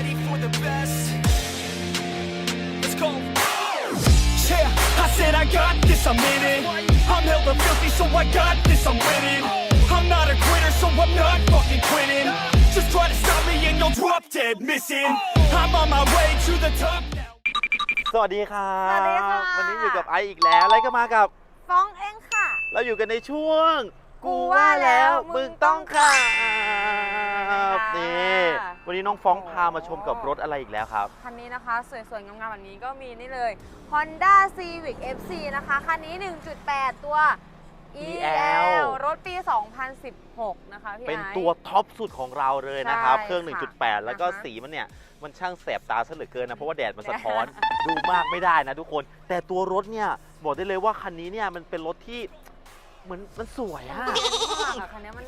ready for the best. Let's go. Yeah, I said I got this, I'm in it. I'm hella filthy, so I got this, I'm winning. I'm not a quitter, so I'm not fucking quitting. Just try to stop me and you'll drop dead missing. I'm on my way to the top now. สวัสดีครับสวัสดีค่ะ วันนี้อยู่กับไอซ์อีกแล้วแล้วก็มากับ ฟ้องเองค่ะ เราอยู่กันในช่วง กูว่าแล้วมึงต้องขั บนี่วันนี้น้องฟ้องพามาชมกับรถอะไรอีกแล้วครับ คันนี้นะคะ สวยๆ งามๆแบบนี้ก็มีนี่เลย Honda Civic FC นะคะ คันนี้ 1.8 ตัว EL EL รถปี 2016 นะคะพี่เป็นไอซ์ ตัวท็อปสุดของเราเลยนะครับ ใช่เครื่อง ค่ะ1.8 แล้วก็อ่าฮะสีมันเนี่ย มันช่างแสบตาซะเหลือเกินนะ เพราะว่าแดดมันสะท้อน ดูมากไม่ได้นะทุกคน แต่ตัวรถเนี่ย บอกได้เลยว่าคันนี้เนี่ย มันเป็นรถที่เหมือนมันสวยอะ มากอะคันนี้มัน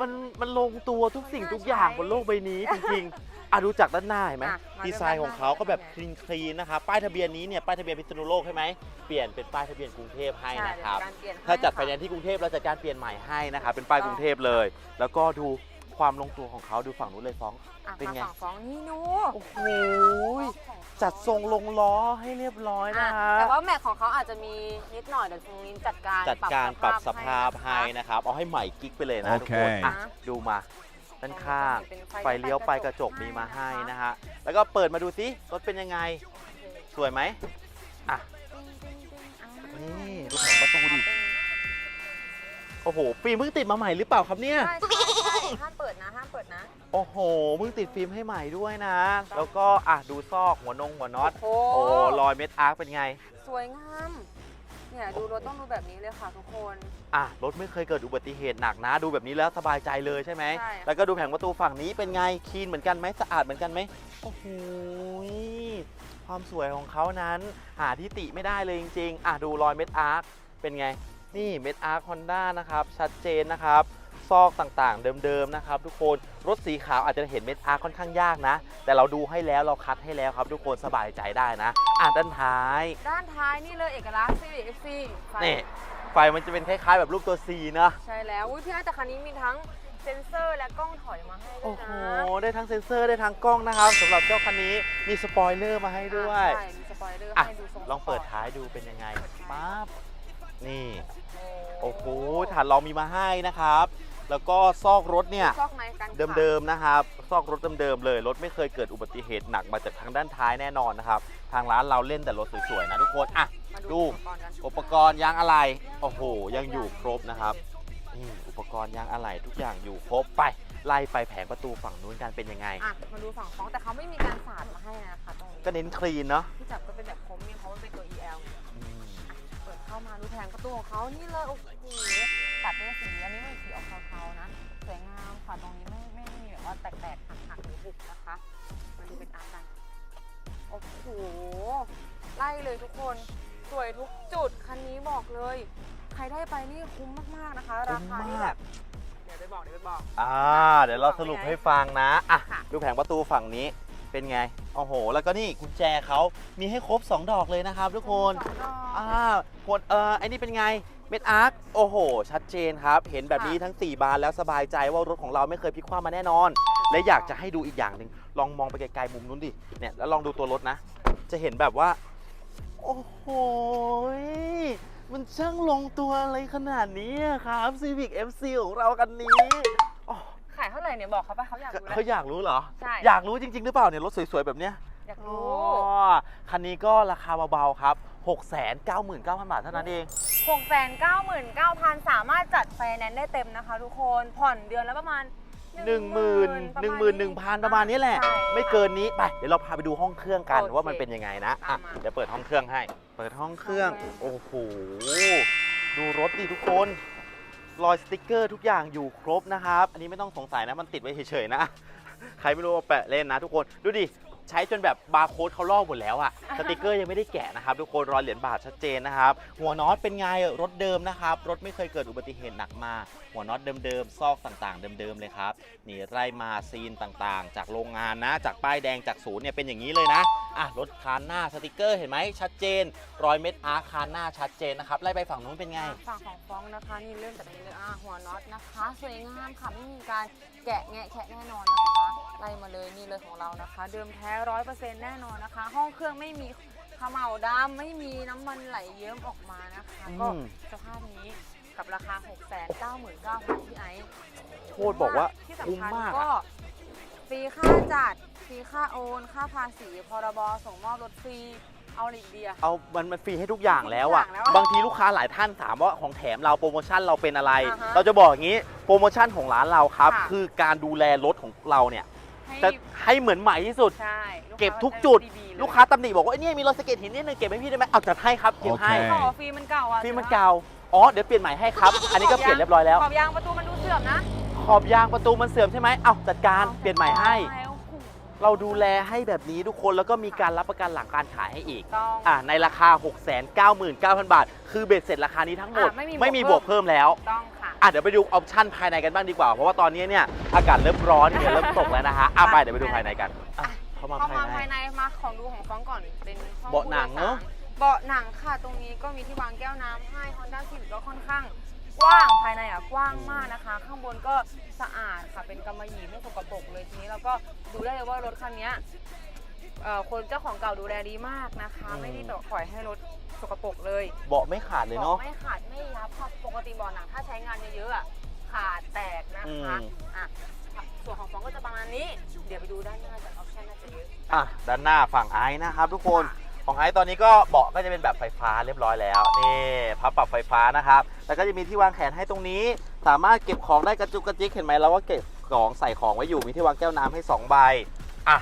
มันมันลงตัวทุกสิ่งทุกอย่างบนโลกใบนี้จริงๆอะดูจากด้านหน้าเห็นไหมอะมาดีไซน์ของเขาก็แบบคด้านหน้าลีนคลีนๆนะครับป้ายทะเบียนนี้เนี่ยป้ายทะเบียนพิษณุโลกใช่ไหมเปลี่ยนเป็นป้ายทะเบียนกรุงเทพให้ใช่นะครับเดี๋ยวการเปลี่ยนให้ถ้าจัดไฟค่ะแนนซ์ที่กรุงเทพเราจัดการเปลี่ยนใหม่ให้นะครับเป็นป้ายกรุงเทพเลย แล้วก็ดู ความลงตัวของเขาดูฝั่งนู้นเลยฟ้อง อะเป็นไงมาฝั่งฟ้องนี่หนูโอ้โหจัดทรงลงล้อให้เรียบร้อยอะนะฮะ แต่ว่าแม็กของเขาอาจจะมีนิดหน่อยเดี๋ยวตรงนี้จัดการจัดการปรับสภาพให้นะนะครับ เอาให้ใหม่กิ๊กไปเลยนะทุกคนโอเค อะดูมาด้านข้างเป็นไฟไฟเลี้ยวไปกระจกมีมาให้นะฮะ แล้วก็เปิดมาดูซิรถเป็นยังไง สวยไหมอะ นี่ดูแผงประตูดิ โอ้โหฟิล์มเพิ่งติดมาใหม่หรือเปล่าครับเนี่ย ใช่ใช่ใช่ ห้ามเปิดนะห้ามเปิดนะ โอ้โหเพิ่งติดฟิล์มให้ใหม่ด้วยนะ แล้วก็อะดูซอกหัวนงหัวน็อตโอ้โอ้รอยเม็ดอาร์คเป็นไง สวยงาม เนี่ยดูรถต้องดูแบบนี้เลยค่ะทุกคน อะรถไม่เคยเกิดอุบัติเหตุหนักนะ ดูแบบนี้แล้วสบายใจเลยใช่ไหม ใช่แล้วก็ดูแผงประตูฝั่งนี้เป็นไงคีนเหมือนกันไหมสะอาดเหมือนกันไหมโอ้โหความสวยของเขานั้น หาที่ติไม่ได้เลยจริงๆ อะดูรอยเม็ดอาร์คเป็นไง นี่เม็ดอาร์คฮอนด้านะครับ ชัดเจนนะครับ ซอกต่างๆ เดิมๆนะครับทุกคนรถสีขาวอาจจะเห็นเม็ดอาร์คค่อนข้างยากนะ แต่เราดูให้แล้วเราคัดให้แล้วครับ ทุกคนสบายใจได้นะ อะด้านท้ายด้านท้ายนี่เลยเอกลักษณ์ Civic FC ไฟนี่ไฟมันจะเป็นคล้ายๆ แบบรูปตัว C นะใช่แล้วอุ้ยพี่อาแต่คันนี้มีทั้งเซ็นเซอร์และกล้องถอยมาให้ด้วโอ้ยโหนะได้ทั้งเซ็นเซอร์ได้ทั้งกล้องนะครับสำหรับเจ้าคันนี้มีสปอยเลอร์มาให้ด้วย ใช่มีสปอยเลอร์อะ ให้ดูทรงลองเปิดสปร์ตท้ายดูเป็นยังไงเปิดท้ายปั๊บนี่ โอ้โหฐานรองมีมาให้นะครับ แล้วก็ซอกรถเนี่ยซอกในกันเดิมๆนะครับ ซอกรถเดิมๆเลย รถไม่เคยเกิดอุบัติเหตุหนักมาจากทางด้านท้ายแน่นอนนะครับ ทางร้านเราเล่นแต่รถสวยๆนะทุกคนอะมาดูอุปกรณ์กันอุปกรณ์ยางอะไหล่โอ้โห ยังอยู่ครบนะครับนี่อุปกรณ์ยางอะไหล่ทุกอย่างอยู่ครบไปไล่ไปแผงประตูฝั่งนู้นกันเป็นยังไงอะมาดูฝั่งฟ้องแต่เขาไม่มีการสาดมาให้นะคะตรงนี้ก็เน้นคลีนเนาะที่จับก็เป็นแบบโคมเนี่ยเพราะมันเป็นตัว EL ไงอืม เปิดเข้ามาดูแผงประตูของเขานี่เลยโอ้โหตัดด้วยสีอันนี้เป็นสีออกเทาๆนะ สวยงามค่ะตรงนี้ไม่ไม่มีแบบว่าแตกๆหักๆหรือบุบนะคะ มาดูเป็นอาร์กันโอ้โหไล่เลยทุกคนสวยทุกจุดคันนี้บอกเลย ใครได้ไปนี่คุ้มมากๆนะคะ ราคานี่แบบเดี๋ยวไปบอกเดี๋ยวไปบอก อ่า เดี๋ยวเราสรุปให้ฟังนะ อะ ค่ะ ดูแผงประตูฝั่งนี้ เป็นไง โอ้โห แล้วก็นี่กุญแจเขามีให้ครบ 2 ดอกเลยนะครับทุกคนสองดอกอ่าพดเอ่อไอ้นี่เป็นไง เม็ดอาร์ค โอ้โห ชัดเจนครับ เห็นแบบนี้ค่ะทั้ง 4 บานแล้วสบายใจว่ารถของเราไม่เคยพลิกคว่ำมาแน่นอน และอยากจะให้ดูอีกอย่างหนึ่งลองมองไปไกลๆมุมนู้นดิ เนี่ย แล้วลองดูตัวรถนะ จะเห็นแบบว่า โอ้โห มันช่างลงตัวอะไรขนาดนี้อะครับ Civic FC ของเรากันนี้อ๋อขายเท่าไหร่เนี่ยบอกเขาไปเขาอยากรู้แล้วเขาอยากรู้เหรอ ใช่อยากรู้จริง ๆ หรือเปล่าเนี่ยรถสวยๆแบบเนี้ยอยากอ๋อรู้คันนี้ก็ราคาเบาๆครับ 699,000 บาทเท่านั้นเอง 6 9 9 0 0 0สามารถจัดไฟแนนซ์ได้เต็มนะคะ ทุกคนผ่อนเดือนละประมาณ1 0 0 0 0 1 1 0 0 0 ประมาณนี้แหละ ใช่ ไม่เกินนี้ไปเดี๋ยวเราพาไปดูห้องเครื่องกันโอเคว่ามันเป็นยังไงนะอะตามมา เดี๋ยวเปิดห้องเครื่องให้ เปิดห้องเครื่องห้องเครื่องโอ้โห ดูรถดิทุกคน รอยสติกเกอร์ทุกอย่างอยู่ครบนะครับ อันนี้ไม่ต้องสงสัยนะ มันติดไว้เฉยๆนะ ใครไม่รู้เอาแปะเล่นนะทุกคน ดูดิ ใช้จนแบบบาร์โค้ดเขาลอกหมดแล้วอะสติกเกอร์ยังไม่ได้แกะนะครับทุกคนรอยเหรียญบาทชัดเจนนะครับ หัวน็อตเป็นไงรถเดิมนะครับ รถไม่เคยเกิดอุบัติเหตุหนักมา หัวน็อตเดิมๆซอกต่างๆ เดิมๆเลยครับนี่ไล่มาซีนต่างๆ จากโรงงานนะ จากป้ายแดงจากศูนย์เนี่ยเป็นอย่างนี้เลยนะอะรถคานหน้าสติกเกอร์เห็นไหมชัดเจน รอยเม็ดอาร์คคานหน้าชัดเจนนะครับไล่ไปฝั่งนู้นเป็นไง ฝั่งของฟ้องนะคะนี่เริ่มจากนี้เลยอะหัวน็อตนะคะสวยงามค่ะไม่มีการแกะแงะแคะแน่นอนนะคะไล่มาเลยนี่เลยของเรานะคะ เดิมแท้ร้อยเปอร์เซ็นต์แน่นอนนะคะ ห้องเครื่องไม่มีขมเหลาดำไม่มีน้ำมันไหลเยิ้มออกมานะคะ ก็อืม สภาพนี้กับราคา 6 9 9 0 0 0พี่ไอซ์โคตรบอกว่าที่คุ้มสำคัญมากก็อะ ฟรีค่าจัดฟรีค่าโอน ค่าภาษีพรบส่งมอบรถฟรีเอาอะไรอีกเดีย เอามันมันฟรีให้ทุกอย่างแล้วอะ ทุกอย่างแล้วอะบางทีลูกค้าหลายท่านถามว่าของแถมเราโปรโมชั่นเราเป็นอะไร อ่าฮะเราจะบอกอย่างนี้โปรโมชั่นของร้านเราครับ ค่ะ คือการดูแลรถของเราเนี่ยให้จะให้เหมือนใหม่ที่สุด ใช่ลู เก็บค้าทุกจุดไๆเยลูกค้าตำหนิบอกว่าเอ้ยเนี่ยมีรอยสะเก็ดหินนิดนึงเก็บให้พี่ได้ไหมเอาจัดให้ครับเก็บให้โอเค ต่อฟรีมันเก่าอะฟรีมันเก่าอ๋อเดี๋ยวเปลี่ยนใหม่ให้ครับ อันนี้ก็เปลี่ยนเรียบร้อยแล้ว ขอบยางประตูมันดูเสื่อมนะขอบยางประตูมันเสื่อมใช่ไหมเอาจัดการเปลี่ยนใหม่ให้ แล้วโอ้โหเราดูแลให้แบบนี้ทุกคนแล้วก็มีการรับประกันหลังการขายให้อีก ต้องอะในราคา 699,000 บาท คือเบ็ดเสร็จราคานี้ทั้งหมดอะไม่มีไม่มีบบววกกเพิ่เพิ่มมแล้ว ต้องค่ะ อะเดี๋ยวไปดูออปชั่นภายในกันบ้างดีกว่า เพราะว่าตอนนี้เนี่ยอากาศเริ่มร้อนเนี่ยเริ่มตกแล้วนะฮะอะไปเดี๋ยวไปดูภายในกันอะเข้ามาเข้าภายมาใน ภายในมาของดูของฟ้องก่อนเป็นห้องเบาะหนังเนอะ ผู้โดยสรเบาะหนังค่ะ ตรงนี้ก็มีที่วางแก้วน้ำให้ Honda Civic ก็ค่อนข้างกว้างภายในอะกว้างมากนะคะ ข้างบนก็สะอาดค่ะเป็นกำมะหยี่ไม่สกปรกเลยทีนี้เราก็ดูได้เลยว่ารถคันเนี้ยเอ่อคนเจ้าของเก่าดูแลดีมากนะคะ ไม่ได้แบบปล่อยให้รถสกปรกเลย เบาะไม่ขาดเลยบอเนาะกไม่ขาดไม่ยับค่ะปกติเบาะหนังถ้าใช้งานเยอะๆอะขาดแตกนะคะอืม อะ ส่วนของฟองก็จะประมาณนี้ เดี๋ยวไปดูด้านหน้าจากออปชั่นน่าจะเยอะอะด้านหน้าฝั่งไอซ์นะครับทุกคนของไอซ์ตอนนี้ก็เบาะก็จะเป็นแบบไฟฟ้าเรียบร้อยแล้วนี่พับปรับไฟฟ้านะครับ แล้วก็จะมีที่วางแขนให้ตรงนี้ สามารถเก็บของได้กระจุกกระจิกเห็นไหมเราก็เก็บของใส่ของไว้อยู่มีที่วางแก้วน้ำให้ 2 ใบอะ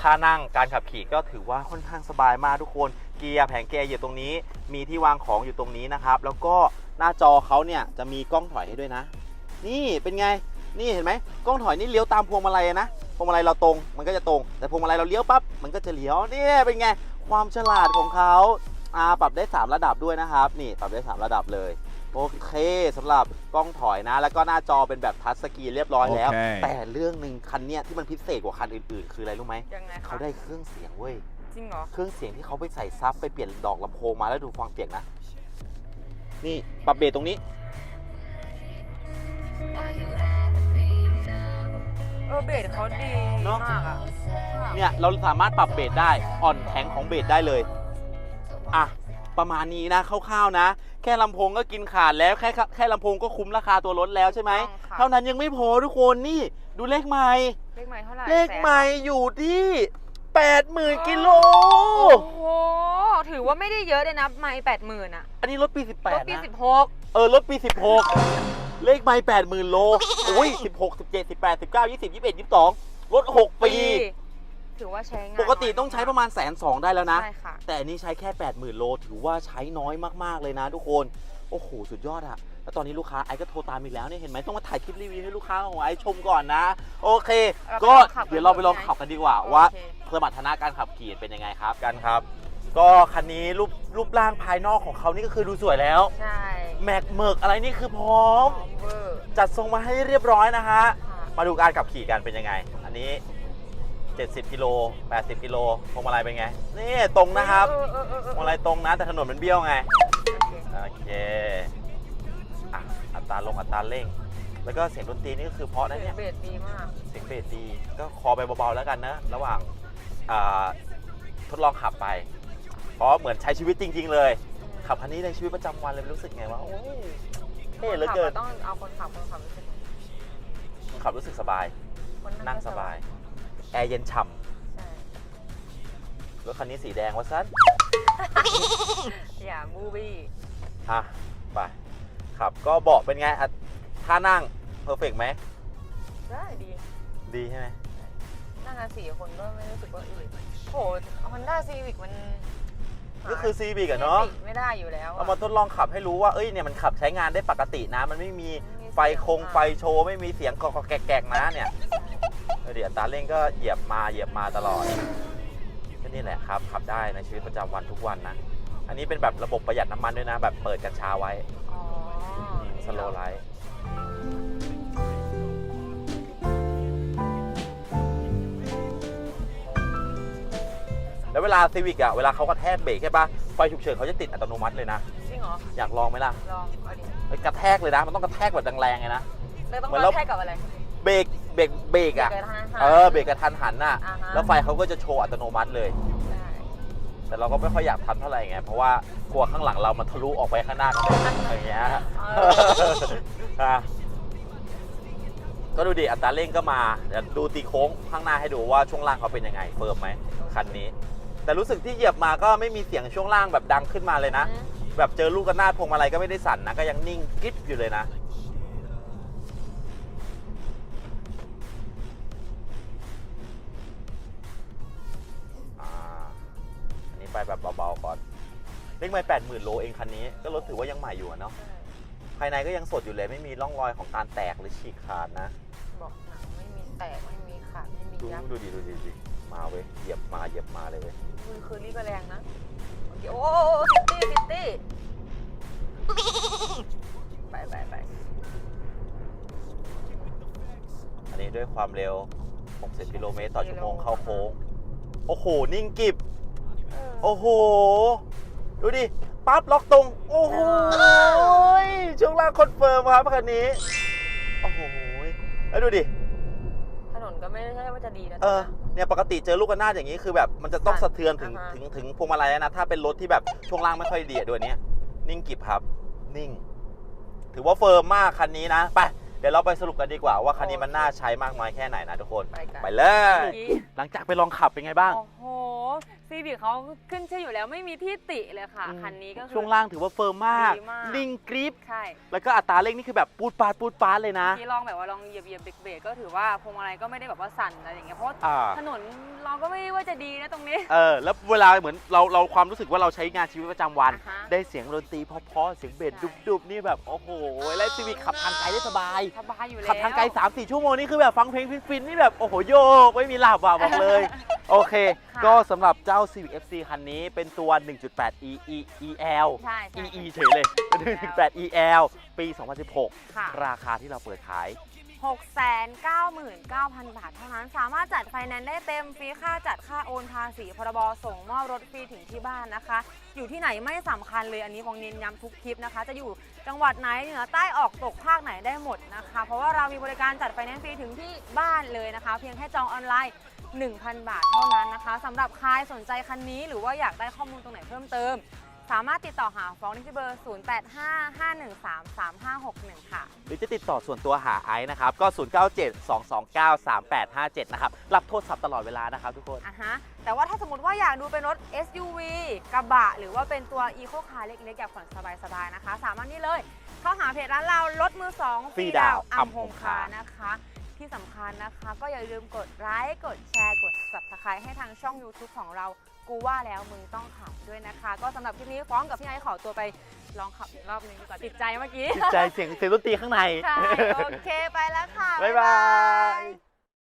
ท่านั่งการขับขี่ก็ถือว่าค่อนข้างสบายมากทุกคนเกียร์แผงเกียร์อยู่ตรงนี้ มีที่วางของอยู่ตรงนี้นะครับ แล้วก็หน้าจอเขาเนี่ยจะมีกล้องถอยให้ด้วยนะ นี่เป็นไง นี่เห็นไหมกล้องถอยนี่เลี้ยวตามพวงมาลัยนะพวงมาลัยเราตรง มันก็จะตรง แต่พวงมาลัยเราเลี้ยวปั๊บมันก็จะเลี้ยวนี่เป็นไงความฉลาดของเขาอ่าปรับได้ 3 ระดับด้วยนะครับ นี่ปรับได้ 3 ระดับเลยโอเคสำหรับกล้องถอยนะ แล้วก็หน้าจอเป็นแบบทัชสกรีนเรียบร้อยแล้วโอเคแต่เรื่องหนึ่งคันเนี้ยที่มันพิเศษกว่าคันอื่นๆ คืออะไรรู้ไหมยังไงคะเขาได้เครื่องเสียงเว้ยจริงเหรอเครื่องเสียงที่เขาไปใส่ซับไปเปลี่ยนดอกลำโพงมาแล้วดูฟังเสียงนะ นี่ปรับเบสตรงนี้ เออเบสเขาดีเนอะ มากอะเนี่ยเราสามารถปรับเบสได้อ่อนแข็งของเบสได้เลยอะประมาณนี้นะคร่าวๆนะ แค่ลำโพงก็กินขาดแล้วแค่แค่ลำโพงก็คุ้มราคาตัวรถแล้วใช่ไหมต้องค่ะเท่านั้นยังไม่พอทุกคนนี่ดูเลขใหม่ เลขใหม่เท่าไหร่เลขใหม่อยู่ที่ 80,000กิโล โอ้โห ถือว่าไม่ได้เยอะเลยนะไม่แปดหมื่นอะอันนี้รถปีรถ18 ปีนะ สิบหกเออรถปี 16 เลขใหม่80,000โลโอ้ย16 17 18 19 20 21 22รถ6ปี ถือว่าใช้งานปกติต้องใช้ประมาณแสนสองได้แล้วนะ ใช่ค่ะ แต่อันนี้ใช้แค่80,000โล ถือว่าใช้น้อยมากๆเลยนะทุกคน โอ้โห สุดยอดอะแล้วตอนนี้ลูกค้าไอซ์ก็โทรตามอีกแล้วเนี่ยเห็นไหมต้องมาถ่ายคลิปรีวิวให้ลูกค้าของไอซ์ชมก่อนนะ โอเค เราไปก็ลองขับกัน เดี๋ยวเราไปลองขับกันดีกว่าโอเคว่าสมรรถนะการขับขี่เป็นยังไงครับ กันครับ ก็คันนี้รูปรูปร่างภายนอกของเขานี่ก็คือดูสวยแล้ว ใช่แม็กเมิกอะไรนี่คือพร้อมพร้อม เวอร์จัดทรงมาให้เรียบร้อยนะฮะ ค่ะมาดูการขับขี่กันเป็นยังไง อันนี้ 70กิโล80กิโลพวงมาลัยเป็นไง นี่ตรงนะครับเออเออเออพเอวงอมาลัยตรงนะแต่ถนนมันเบี้ยวไงโอเคโอเคอะอัตราลงอัตราเร่ง แล้วก็เสียงดนตรีนี่ก็คือเพราะนะเสีเนี่ยยงเบสดีมาก เสียงเบสดีก็คอไปเบาๆแล้วกันนะ ระหว่างอ่าทดลองขับไป เพราะเหมือนใช้ชีวิตจริง ๆ เลย ขับคันนี้ในชีวิตประจำวันเลยรู้สึกไงว่าโอ้ยเท่เหลือเกินขับต้องเอาคนขับคนขับรู้สึกขับรู้สึกสบาย คนนั่งก็สบาย แอร์เย็นฉ่ใช่ำรถคันนี้สีแดงวะซันอย่าบูบี้อะไปขับก็เบาะเป็นไงอะท่านั่งเพอร์เฟกไหม ได้ดีดีใช่ไหมนั่งกันสี่คนก็ไม่รู้สึกว่าอืดโห Honda Civic มัน ก็คือซีบีกันเนาะที่ติไม่ได้อยู่แล้วอะเอามาทดลองขับให้รู้ว่าเอ้ยเนี่ยมันขับใช้งานได้ปกตินะ มันไม่มีไม่มีไฟคงเสียงไฟโชว์ไม่มีเสียงกอกๆแกกๆนะเนี่ยเออเดี๋ยวอัตราเร่งก็เหยียบมาเหยียบมาตลอดก็นี่แหละครับ ขับได้ในชีวิตประจำวันทุกวันนะ อันนี้เป็นแบบระบบประหยัดน้ำมันด้วยนะ แบบเปิดกัญชาไว้อ๋อสโลไลท์ แแล้วเวลาซีวิกอะเวลาเขากระแทกเบรกใช่ปะไฟฉุกเฉินเขาจะติดอัตโนมัติเลยนะ จริงเหรอ อยากลองไหมล่ะลองเอาดิเฮ้ยกระแทกเลยนะ มันต้องกระแทกแบบแรงๆเลยนะเลยต้องเหมือนมาเราแค่กับอะไร เบรกเบรกเบรกอะเบรกกระทันหันเออเบรกกระทันหันน่ะ อ่าฮะ แล้วไฟเขาก็จะโชว์อัตโนมัติเลยได้แต่เราก็ไม่ค่อยอยากทำเท่าไหร่ไง เพราะว่ากลัวข้างหลังเรามันทะลุออกไปข้างหน้าก็ได้อย่างเงี้ยเอออะก็ดูดิอัตราเร่งก็มาเดี๋ยวดูตีโค้งข้างหน้าให้ดูว่าช่วงล่างเขาเป็นยังไง เฟิร์มไหมคันนี้ แต่รู้สึกที่เหยียบมาก็ไม่มีเสียงช่วงล่างแบบดังขึ้นมาเลยนะอืมแบบเจอลูกกระนาดพวงมาลัยก็ไม่ได้สั่นนะ ก็ยังนิ่งกริบอยู่เลยนะอ่าอันนี้ไปแบบเบาๆก่อนเลขไม่แปดหมื่นโลเองคันนี้ ก็รถถือว่ายังใหม่อยู่อะเนาะ ภายในก็ยังสดอยู่เลยไม่มีร่องรอยของการแตกหรือฉีกขาดนะ บอกหนังไม่มีแตกไม่มีขาดไม่มีดูยับ ดูดิดูดิดูดิ มาเว้ยเหยียบมาเหยียบมาเลยเว้ยมือคือรีบก็แรงนะโอเคโอ้ซิตี้ิตี้ไปไปไปอันนี้ด้วยความเร็ว 60 กิโลเมตรต่อชั่วโมงเข้าโค้ง โอ้โห นิ่งกิบ โอ้โห ดูดิ ปั๊บล็อกตรง โอ้โห ช่วงล่างคอนเฟิร์มครับคันนี้ โอ้โห แล้วดูดิ นนก็ไม่ใช่ว่าจะดีนะเออเนี่ยปกติเจอลูกระนาดอย่างนี้คือแบบมันจะต้องสะเทือนถึงอ่าฮะถึงถึงพวงมาลัยแล้วนะถ้าเป็นรถที่แบบช่วงล่างไม่ค่อยดีอะด้วยเนี้ยนิ่งกิบครับ นิ่ง ถือว่าเฟิร์มมากคันนี้นะไปเดี๋ยวเราไปสรุปกันดีกว่าว่าคันนี้มันน่าใช้มากน้อยแค่ไหนนะทุกคน ไปกันไปเลยเมื่อกี้หลังจากไปลองขับเป็นไงบ้าง โอ้โห ซีบีเขาขึ้นชื่ออยู่แล้วไม่มีที่ติเลยค่ะอืมคันนี้ก็คือ ช่วงล่างถือว่าเฟิร์มมาก ดีมาก นิ่งกริป ใช่แล้วก็อัตราเร่งนี่คือแบบปูดปาดปูดปาดเลยนะ ที่ลองแบบว่าลองเหยียบเหยียบเบรกเบรกก็ถือว่าพวงมาลัยก็ไม่ได้แบบว่าสั่นอะไรอย่างเงี้ยเพราะอ่า ถนนเราก็ไม่ว่าจะดีนะตรงนี้ เออ แล้วเวลาเหมือนเราเราความรู้สึกว่าเราใช้งานชีวิตประจำวัน อ่าฮะได้เสียงดนตรีเพราะๆเสียงเบสใช่ ดุบๆ นี่แบบ โอ้โห แล้วซีวิขับทางไกลได้สบาย สบายอยู่แล้วขับทางไกล3-4 ชั่วโมงนี่คือแบบฟังเพลงฟินๆ นี่แบบ โอ้โห โยก ไม่มีหลับอะบอกเลย โอเค ค่ะก็สำหรับเจ้า Civic FC คันนี้เป็นตัว 1.8 E E EL ใช่ใช่ EE เฉยเลยเป็น1.8 EL ปี 2016 ค่ะ ราคาที่เราเปิดขาย 699,000 บาทเท่านั้น สามารถจัดไฟแนนซ์ได้เต็มฟรีค่าจัดค่าโอนภาษีพรบส่งมอบรถฟรีถึงที่บ้านนะคะ อยู่ที่ไหนไม่สำคัญเลยอันนี้ของเน้นย้ำทุกคลิปนะคะ จะอยู่จังหวัดไหนเหนือใต้ออกตกภาคไหนได้หมดนะคะ เพราะว่าเรามีบริการจัดไฟแนนซ์ฟรีถึงที่บ้านเลยนะคะ เพียงแค่จองออนไลน์ 1,000 บาทเท่านั้นนะคะสำหรับใครสนใจคันนี้ หรือว่าอยากได้ข้อมูลตรงไหนเพิ่มเติม สามารถติดต่อหาฟ้องได้ที่เบอร์ 0855133561 ค่ะ หรือจะติดต่อส่วนตัวหาไอซ์นะครับ ก็ 0972293857 นะครับ รับโทรศัพท์ตลอดเวลานะครับทุกคน อะฮะ แต่ว่าถ้าสมมติว่าอยากดูเป็นรถ SUV กระบะ หรือว่าเป็นตัว Eco Car เล็กๆ อยากผ่อนสบายๆ นะคะ สามารถนี่เลย เข้าหาเพจร้านเรารถมือสองฟรีดาวน์อัมโฮม Am Home คา Car นะคะ ที่สำคัญนะคะ ก็อย่าลืมกดไลค์กดแชร์กด subscribe ให้ทางช่อง YouTube ของเรากูว่าแล้วมึงต้องขับด้วยนะคะ ก็สำหรับคลิปนี้ฟ้องกับพี่ไอซ์ขอตัวไปลองขับอีกรอบนึงดีกว่าติดใจเมื่อกี้ ติดใจเสียงเสียงดนตรีข้างใน ใช่ โอเค ไปแล้วค่ะ บ๊ายบาย